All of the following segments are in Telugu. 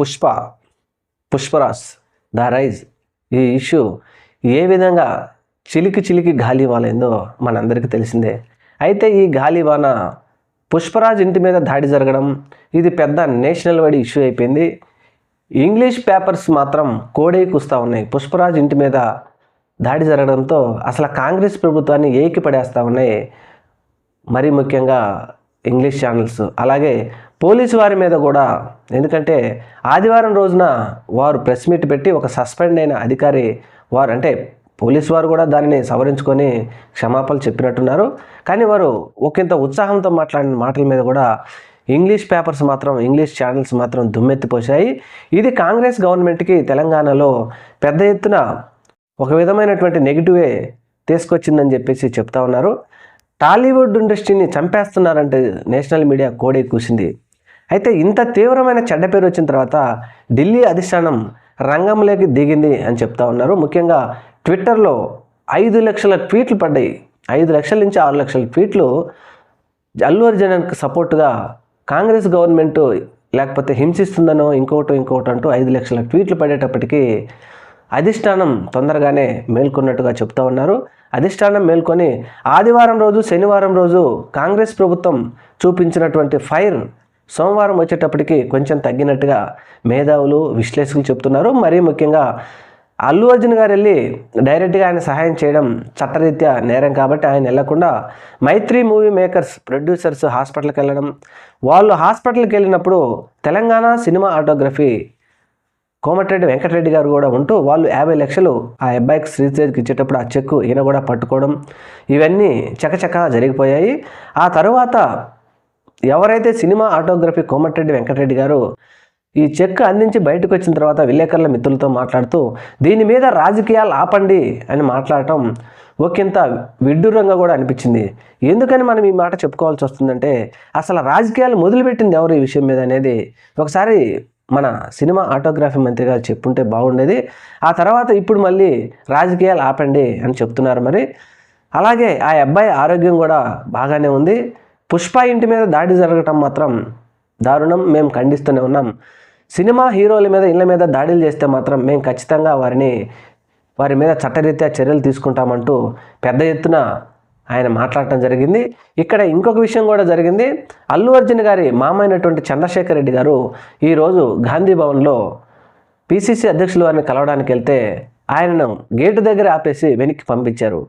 Pushpa Pushparaj the rise. ఈ ఇష్యూ ఏ విధంగా చిలికి చిలికి గాలి వాలైందో మనందరికీ తెలిసిందే. అయితే ఈ గాలివాన పుష్పరాజ్ ఇంటి మీద దాడి జరగడం ఇది పెద్ద నేషనల్ వైడ్ ఇష్యూ అయిపోయింది. ఇంగ్లీష్ పేపర్స్ మాత్రం కోడే కూస్తూ ఉన్నాయి. పుష్పరాజ్ ఇంటి మీద దాడి జరగడంతో అసలు కాంగ్రెస్ ప్రభుత్వాన్ని ఏకి పడేస్తూ ఉన్నాయి. మరీ ముఖ్యంగా ఇంగ్లీష్ ఛానల్స్. అలాగే పోలీసు వారి మీద కూడా ఎందుకంటే ఆదివారం రోజున వారు ప్రెస్ మీట్ పెట్టి ఒక సస్పెండ్ అయిన అధికారి వారు అంటే పోలీసు వారు కూడా దానిని సవరించుకొని క్షమాపణలు చెప్పినట్టున్నారు. కానీ వారు ఒకంత ఉత్సాహంతో మాట్లాడిన మాటల మీద కూడా ఇంగ్లీష్ పేపర్స్ మాత్రం ఇంగ్లీష్ ఛానల్స్ మాత్రం దుమ్మెత్తిపోశాయి. ఇది కాంగ్రెస్ గవర్నమెంట్కి తెలంగాణలో పెద్ద ఎత్తున ఒక విధమైనటువంటి నెగిటివే తీసుకొచ్చిందని చెప్పేసి చెప్తా ఉన్నారు. టాలీవుడ్ ఇండస్ట్రీని చంపేస్తున్నారంటే నేషనల్ మీడియా కోడే కూసింది అయితే ఇంత తీవ్రమైన చెడ్డ పేరు వచ్చిన తర్వాత ఢిల్లీ అధిష్టానం రంగంలోకి దిగింది అని చెప్తా ఉన్నారు. ముఖ్యంగా ట్విట్టర్లో ఐదు లక్షల ట్వీట్లు పడ్డాయి. ఐదు లక్షల నుంచి ఆరు లక్షల ట్వీట్లు అల్లు అర్జున్కి సపోర్టుగా కాంగ్రెస్ గవర్నమెంట్ లేకపోతే హింసిస్తుందనో ఇంకోటో ఇంకోటి అంటూ ఐదు లక్షల ట్వీట్లు పడేటప్పటికీ అధిష్టానం తొందరగానే మేల్కొన్నట్టుగా చెప్తా ఉన్నారు. అధిష్టానం మేల్కొని ఆదివారం రోజు శనివారం రోజు కాంగ్రెస్ ప్రభుత్వం చూపించినటువంటి ఫైర్ సోమవారం వచ్చేటప్పటికి కొంచెం తగ్గినట్టుగా మేధావులు విశ్లేషకులు చెప్తున్నారు. మరీ ముఖ్యంగా అల్లు అర్జున్ గారు వెళ్ళి డైరెక్ట్గా ఆయన సహాయం చేయడం చట్టరీత్యా నేరం కాబట్టి ఆయన వెళ్ళకుండా మైత్రి మూవీ మేకర్స్ ప్రొడ్యూసర్స్ హాస్పిటల్కి వెళ్ళడం. వాళ్ళు హాస్పిటల్కి వెళ్ళినప్పుడు తెలంగాణ సినిమా ఆటోగ్రఫీ కోమటిరెడ్డి వెంకటరెడ్డి గారు కూడా ఉంటూ వాళ్ళు యాభై లక్షలు ఆ అబ్బాయికి శ్రీతేజ్కి ఇచ్చేటప్పుడు ఆ చెక్కు ఈయన కూడా పట్టుకోవడం. ఇవన్నీ చకచక జరిగిపోయాయి. ఆ తర్వాత ఎవరైతే సినిమా ఆటోగ్రఫీ కోమటిరెడ్డి వెంకటరెడ్డి గారు ఈ చెక్ అందించి బయటకు వచ్చిన తర్వాత విలేకరుల మిత్రులతో మాట్లాడుతూ దీని మీద రాజకీయాలు ఆపండి అని మాట్లాడటం ఒకంత విడ్డూరంగా కూడా అనిపించింది. ఎందుకని మనం ఈ మాట చెప్పుకోవాల్సి వస్తుందంటే అసలు రాజకీయాలు మొదలుపెట్టింది ఎవరు ఈ విషయం మీద అనేది ఒకసారి మన సినిమా ఆటోగ్రఫీ మంత్రి గారు చెప్పుంటే బాగుండేది. ఆ తర్వాత ఇప్పుడు మళ్ళీ రాజకీయాలు ఆపండి అని చెప్తున్నారు మరి. అలాగే ఆ అబ్బాయి ఆరోగ్యం కూడా బాగానే ఉంది. పుష్ప ఇంటి మీద దాడి జరగటం మాత్రం దారుణం. మేము ఖండిస్తూనే ఉన్నాం. సినిమా హీరోల మీద ఇళ్ళ మీద దాడులు చేస్తే మాత్రం మేము ఖచ్చితంగా వారిని వారి మీద చట్టరీత్యా చర్యలు తీసుకుంటామంటూ పెద్ద ఎత్తున ఆయన మాట్లాడటం జరిగింది. ఇక్కడ ఇంకొక విషయం కూడా జరిగింది. అల్లు అర్జున్ గారి మామైనటువంటి చంద్రశేఖర్ రెడ్డి గారు ఈరోజు గాంధీ భవన్లో పిసిసి అధ్యక్షులు వారిని కలవడానికి వెళ్తే ఆయనను గేటు దగ్గర ఆపేసి వెనక్కి పంపించారు.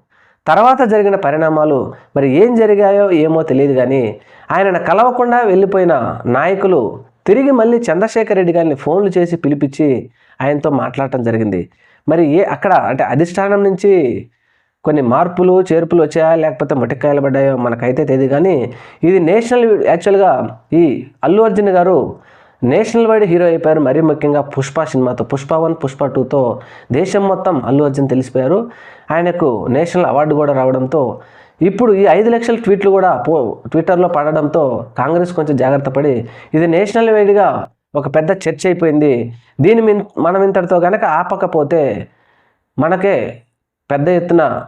తర్వాత జరిగిన పరిణామాలు మరి ఏం జరిగాయో ఏమో తెలియదు కానీ ఆయనను కలవకుండా వెళ్ళిపోయిన నాయకులు తిరిగి మళ్ళీ చంద్రశేఖర్ రెడ్డి గారిని ఫోన్లు చేసి పిలిపించి ఆయనతో మాట్లాడటం జరిగింది. మరి ఏ అక్కడ అంటే అధిష్టానం నుంచి కొన్ని మార్పులు చేర్పులు వచ్చాయా? లేకపోతే మటికాయలు పడ్డాయో మనకైతే తెలియదు కానీ ఇది నేషనల్ యాక్చువల్గా ఈ అల్లు అర్జున్ గారు నేషనల్ వైడ్ హీరో అయిపోయారు. మరీ ముఖ్యంగా పుష్ప సినిమాతో పుష్ప వన్ పుష్ప టూతో దేశం మొత్తం అల్లు అర్జున్ తెలిసిపోయారు. ఆయనకు నేషనల్ అవార్డు కూడా రావడంతో ఇప్పుడు ఈ ఐదు లక్షల ట్వీట్లు కూడా పో ట్విట్టర్లో పడడంతో కాంగ్రెస్ కొంచెం జాగ్రత్త పడి ఇది నేషనల్ వైడ్గా ఒక పెద్ద చర్చ అయిపోయింది. దీని మిన్ మనం ఇంతటితో కనుక ఆపకపోతే మనకే పెద్ద ఎత్తున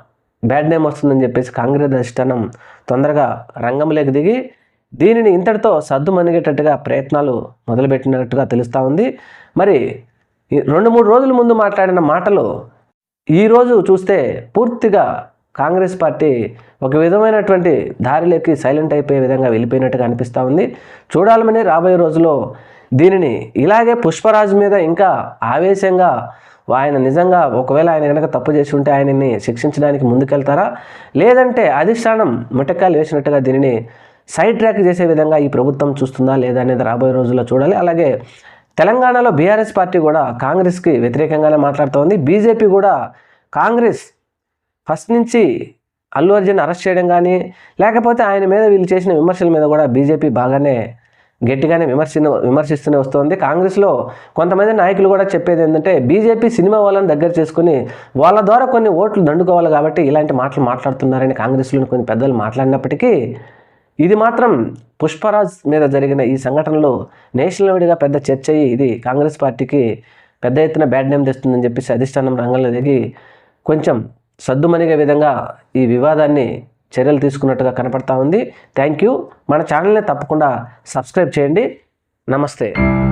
బ్యాడ్ నేమ్ వస్తుందని చెప్పేసి కాంగ్రెస్ అధిష్టానం తొందరగా రంగంలోకి దిగి దీనిని ఇంతటితో సద్దుమణిగేటట్టుగా ప్రయత్నాలు మొదలుపెట్టినట్టుగా తెలుస్తూ ఉంది. మరి ఈ రెండు మూడు రోజుల ముందు మాట్లాడిన మాటలు ఈరోజు చూస్తే పూర్తిగా కాంగ్రెస్ పార్టీ ఒక విధమైనటువంటి దారిలోకి సైలెంట్ అయిపోయే విధంగా వెళ్ళిపోయినట్టుగా అనిపిస్తూ ఉంది. చూడాలని రాబోయే రోజుల్లో దీనిని ఇలాగే పుష్పరాజు మీద ఇంకా ఆవేశంగా ఆయన నిజంగా ఒకవేళ ఆయన కనుక తప్పు చేసి ఉంటే ఆయనని శిక్షించడానికి ముందుకెళ్తారా? లేదంటే అధిష్టానం ముట్టకాయలు వేసినట్టుగా దీనిని సైడ్ ట్రాక్ చేసే విధంగా ఈ ప్రభుత్వం చూస్తుందా లేదా అనేది రాబోయే రోజుల్లో చూడాలి. అలాగే తెలంగాణలో బీఆర్ఎస్ పార్టీ కూడా కాంగ్రెస్కి వ్యతిరేకంగానే మాట్లాడుతోంది. బీజేపీ కూడా కాంగ్రెస్ ఫస్ట్ నుంచి అల్లు అర్జున్ అరెస్ట్ చేయడం కానీ లేకపోతే ఆయన మీద వీళ్ళు చేసిన విమర్శల మీద కూడా బీజేపీ బాగానే గట్టిగానే విమర్శ విమర్శిస్తూనే వస్తుంది. కాంగ్రెస్లో కొంతమంది నాయకులు కూడా చెప్పేది ఏంటంటే బీజేపీ సినిమా వాళ్ళని దగ్గర చేసుకుని వాళ్ళ ద్వారా కొన్ని ఓట్లు దండుకోవాలి కాబట్టి ఇలాంటి మాటలు మాట్లాడుతున్నారని కాంగ్రెస్లోని కొన్ని పెద్దలు మాట్లాడినప్పటికీ ఇది మాత్రం పుష్పరాజ్ మీద జరిగిన ఈ సంఘటనలో నేషనల్ వైడ్గా పెద్ద చర్చ అయ్యి ఇది కాంగ్రెస్ పార్టీకి పెద్ద ఎత్తున బ్యాడ్ నేమ్ తెస్తుందని చెప్పేసి అధిష్టానం రంగంలో దిగి కొంచెం సద్దుమణిగే విధంగా ఈ వివాదాన్ని చర్యలు తీసుకున్నట్టుగా కనపడతా ఉంది. Thank you. మన ఛానల్ని తప్పకుండా సబ్స్క్రైబ్ చేయండి. నమస్తే.